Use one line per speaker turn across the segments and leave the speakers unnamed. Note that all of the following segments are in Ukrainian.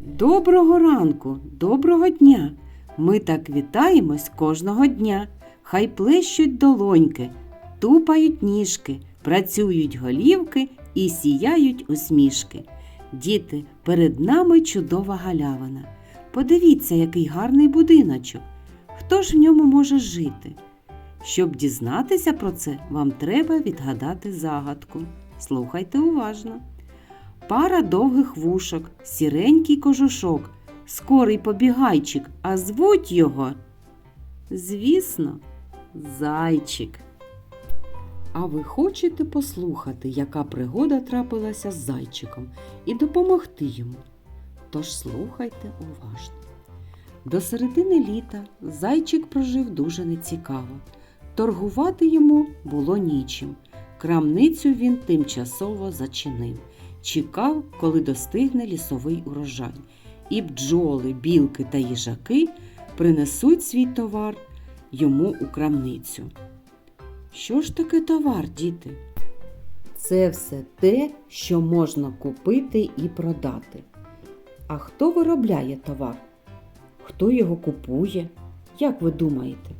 Доброго ранку, доброго дня. Ми так вітаємось кожного дня. Хай плещуть долоньки, тупають ніжки, працюють голівки і сіяють усмішки. Діти, перед нами чудова галявина. Подивіться, який гарний будиночок. Хто ж в ньому може жити? Щоб дізнатися про це, вам треба відгадати загадку. Слухайте уважно. Пара довгих вушок, сіренький кожушок, скорий побігайчик, а звуть його. Звісно, зайчик. А ви хочете послухати, яка пригода трапилася з зайчиком, і допомогти йому? Тож слухайте уважно. До середини літа зайчик прожив дуже нецікаво. Торгувати йому було нічим. Крамницю він тимчасово зачинив. Чекав, коли достигне лісовий урожай. І бджоли, білки та їжаки принесуть свій товар йому у крамницю. Що ж таке товар, діти? Це все те, що можна купити і продати. А хто виробляє товар? Хто його купує? Як ви думаєте?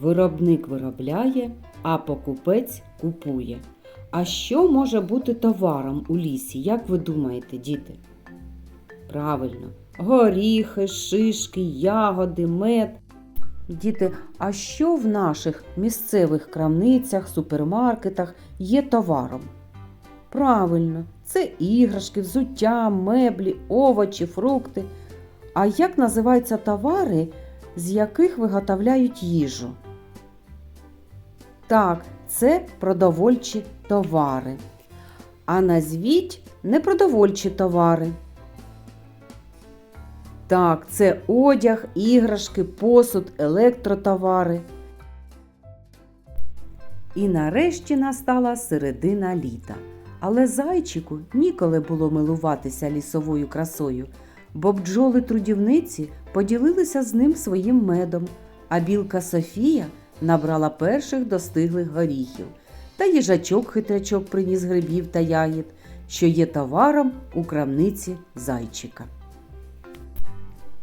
Виробник виробляє, а покупець купує. А що може бути товаром у лісі, як ви думаєте, діти? Правильно, горіхи, шишки, ягоди, мед. Діти, а що в наших місцевих крамницях, супермаркетах є товаром? Правильно, це іграшки, взуття, меблі, овочі, фрукти. А як називаються товари, з яких виготовляють їжу? Так, це продовольчі товари. А назвіть непродовольчі товари. Так, це одяг, іграшки, посуд, електротовари. І нарешті настала середина літа. Але зайчику ніколи було милуватися лісовою красою, бо бджоли трудівниці поділилися з ним своїм медом, а білка Софія набрала перших достиглих горіхів, та їжачок хитрячок приніс грибів та ягід, що є товаром у крамниці зайчика.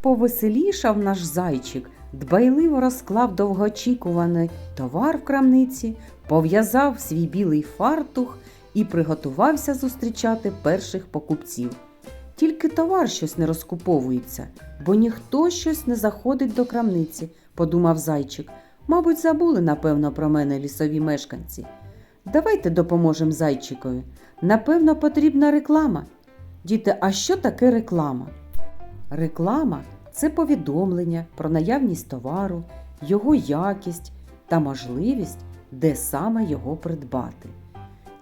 Повеселішав наш зайчик, дбайливо розклав довгоочікуваний товар в крамниці, пов'язав свій білий фартух і приготувався зустрічати перших покупців. Тільки товар щось не розкуповується, бо ніхто щось не заходить до крамниці, подумав зайчик. Мабуть, забули, напевно, про мене лісові мешканці. Давайте допоможемо зайчикові. Напевно, потрібна реклама. Діти, а що таке реклама? Реклама це повідомлення про наявність товару, його якість та можливість, де саме його придбати.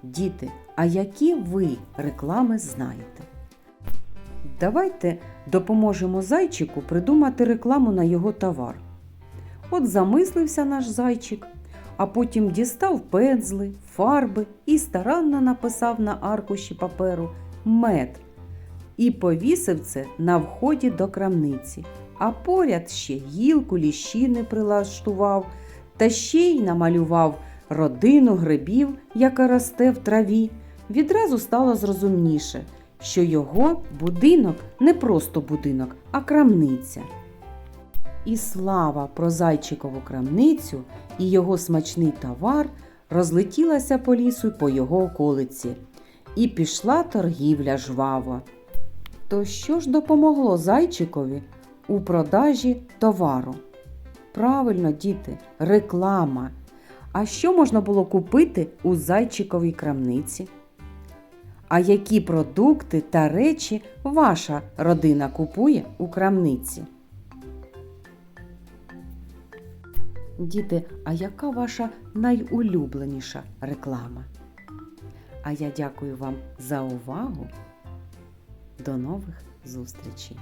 Діти, а які ви реклами знаєте? Давайте допоможемо зайчику придумати рекламу на його товар. От замислився наш зайчик, а потім дістав пензли, фарби і старанно написав на аркуші паперу мед і повісив це на вході до крамниці, а поряд ще гілку ліщини прилаштував та ще й намалював родину грибів, яка росте в траві. Відразу стало зрозумніше, що його будинок не просто будинок, а крамниця. І слава про зайчикову крамницю і його смачний товар розлетілася по лісу по його околиці. І пішла торгівля жваво. То що ж допомогло зайчикові у продажі товару? Правильно, діти, реклама. А що можна було купити у зайчиковій крамниці? А які продукти та речі ваша родина купує у крамниці? Діти, а яка ваша найулюбленіша реклама? А я дякую вам за увагу. До нових зустрічей!